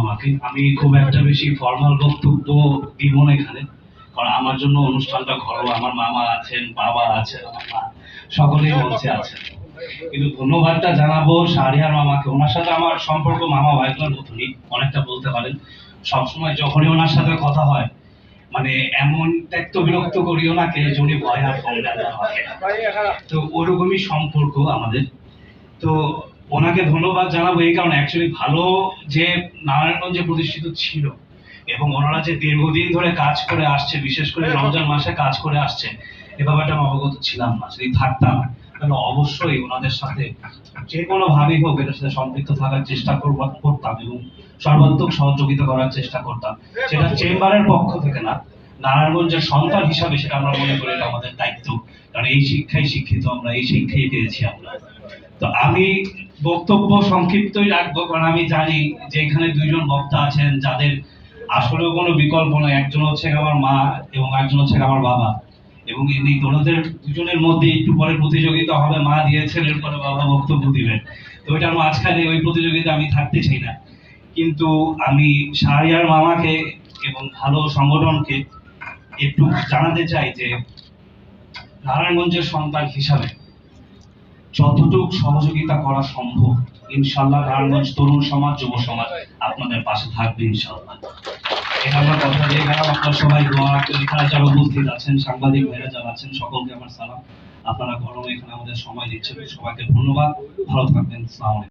আমাকে আমি খুব একটা বেশি ফর্মাল বক্তব্য দিব না এখানে, কারণ আমার জন্য অনুষ্ঠানটা আমার মামা আছেন, বাবা আছেন সকলেই আছেন। কিন্তু ধন্যবাদটা জানাব শাহরিয়ার মামাকে। ওনার সাথে আমার সম্পর্ক মামা অনেকটা বলতে পারেন। সবসময় যখনই ওনার সাথে কথা হয় মানে এমন ত্যক্ত বিরক্ত করি ওনাকে যে উনি ভয় আর ফোন না। তো ওরকমই সম্পর্ক আমাদের। তো ওনাকে ধন্যবাদ জানাব এই কারণে। অ্যাকচুয়ালি ভালো যে নারায়ণগঞ্জে প্রতিষ্ঠিত ছিল এবং ওনারা যে দীর্ঘদিন ধরে কাজ করে আসছে বিশেষ করে রমজান মাসে কাজ করে আসছে এ ব্যাপারটা আমি অবগত ছিলাম না। যদি থাকতাম তাহলে অবশ্যই ওনাদের সাথে যে কোনো ভাবেই হোক এটার সাথে সম্পৃক্ত থাকার চেষ্টা করব করতাম এবং সর্বাত্মক সহযোগিতা করার চেষ্টা করতাম। সেটা চেম্বারের পক্ষ থেকে না নারায়ণগঞ্জের সন্তান হিসাবে সেটা আমরা মনে করি আমাদের দায়িত্ব। কারণ এই শিক্ষায় শিক্ষিত আমরা এই শিক্ষাই পেয়েছি আমরা। তো আমি বক্তব্য সংক্ষিপ্তই রাখব, কারণ আমি জানি যে এখানে দুইজন বক্তা আছেন যাদের আসলেও কোনো বিকল্প নয় একজন হচ্ছে আমার মা এবং একজন হচ্ছে আমার বাবা। এবং এই ওনাদের দুজনের মধ্যে একটু পরে প্রতিযোগিতা হবে, মা দিয়েছেন, এরপরে বাবা বক্তব্য দিবেন। তো ওইটার মাঝখানে ওই প্রতিযোগিতা আমি থাকতে চাই না। কিন্তু আমি শাহরিয়ার মামাকে এবং ভালো সংগঠনকে একটু জানাতে চাই যে, নারায়ণগঞ্জের সন্তান হিসাবে যতটুকু সহযোগিতা করা সম্ভব, ইনশাল্লাহ নারায়ণগঞ্জ তরুণ সমাজ, যুব সমাজ আপনাদের পাশে থাকবে ইনশাল্লাহ। এটা আমরা কথা দিয়ে গেলাম, আপনার সবাই দোয়া যারা উপস্থিত আছেন, সাংবাদিক ভাইরা যারা আছেন, সকলকে আমার সালাম। আপনারা গরমে এখানে আমাদের সময় দিচ্ছেন। সবাইকে ধন্যবাদ। ভালো থাকবেন। সালাম